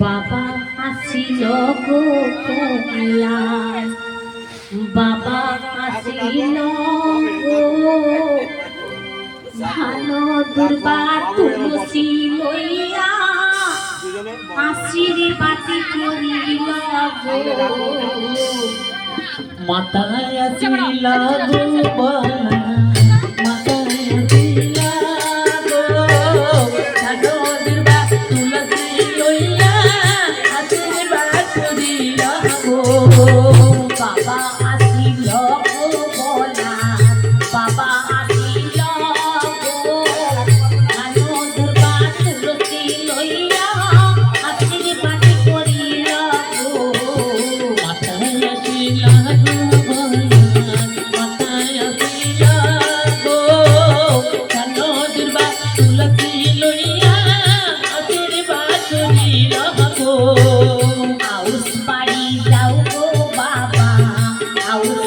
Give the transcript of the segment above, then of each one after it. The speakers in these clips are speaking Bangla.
বাবা আসিল গো কমলা। বাবা আসিল গো। ভালো দুর্বা তুলসী লইয়া আশীর্বাদ করিল মাতায় আসিলা গো out.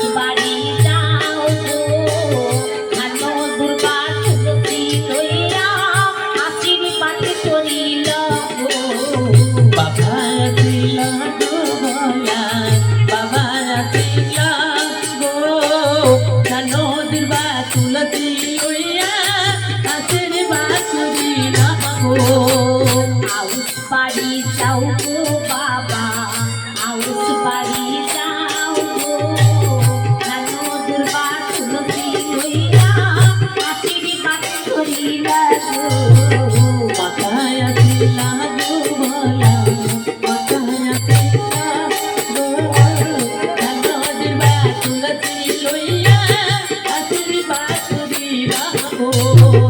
করিলা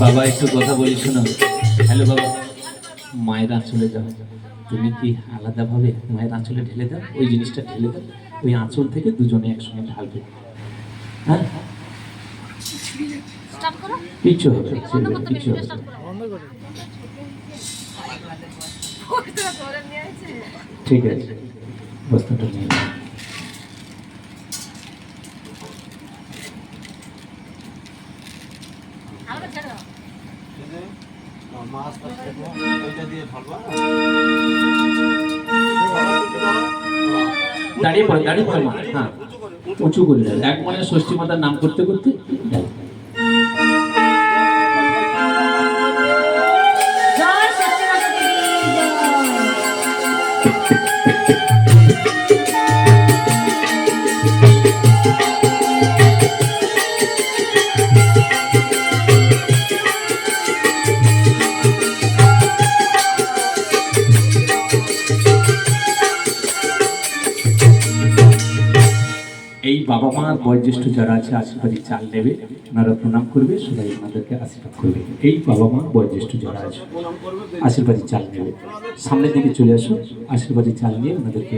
বাবা, একটু কথা বলি, শোনো। হ্যালো বাবা, মায়ের আঁচলে যাও। তুমি কি আলাদাভাবে মায়ের আঁচলে ঢেলে দাও? ওই জিনিসটা ঢেলে দাও। ওই আঁচল থেকে দুজনে একসঙ্গে ঢালবে হ্যাঁ? কিচ্ছু হবে কিচ্ছু হবে ঠিক আছে বস্তাটা নিয়ে নাও। দাঁড়িয়ে পড়ে দাঁড়িয়ে পড়ে মা হ্যাঁ। উঁচু করে দেয়। এক মনে ষষ্ঠী মাতার নাম করতে করতে এই বাবা মার বয়োজ্যেষ্ঠ যারা আছে, আশীর্বাদী চাল নেবে ওনারা প্রণাম করবে, সবাই ওনাদেরকে আশীর্বাদ করবে। এই বাবা মা, বয়োজ্যেষ্ঠ যারা আছে, আশীর্বাদী চাল নেবে। সামনের দিকে চলে আসো, আশীর্বাদী চাল নিয়ে ওনাদেরকে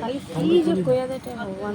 খালি কি যে কইয়া দেটা ভগবান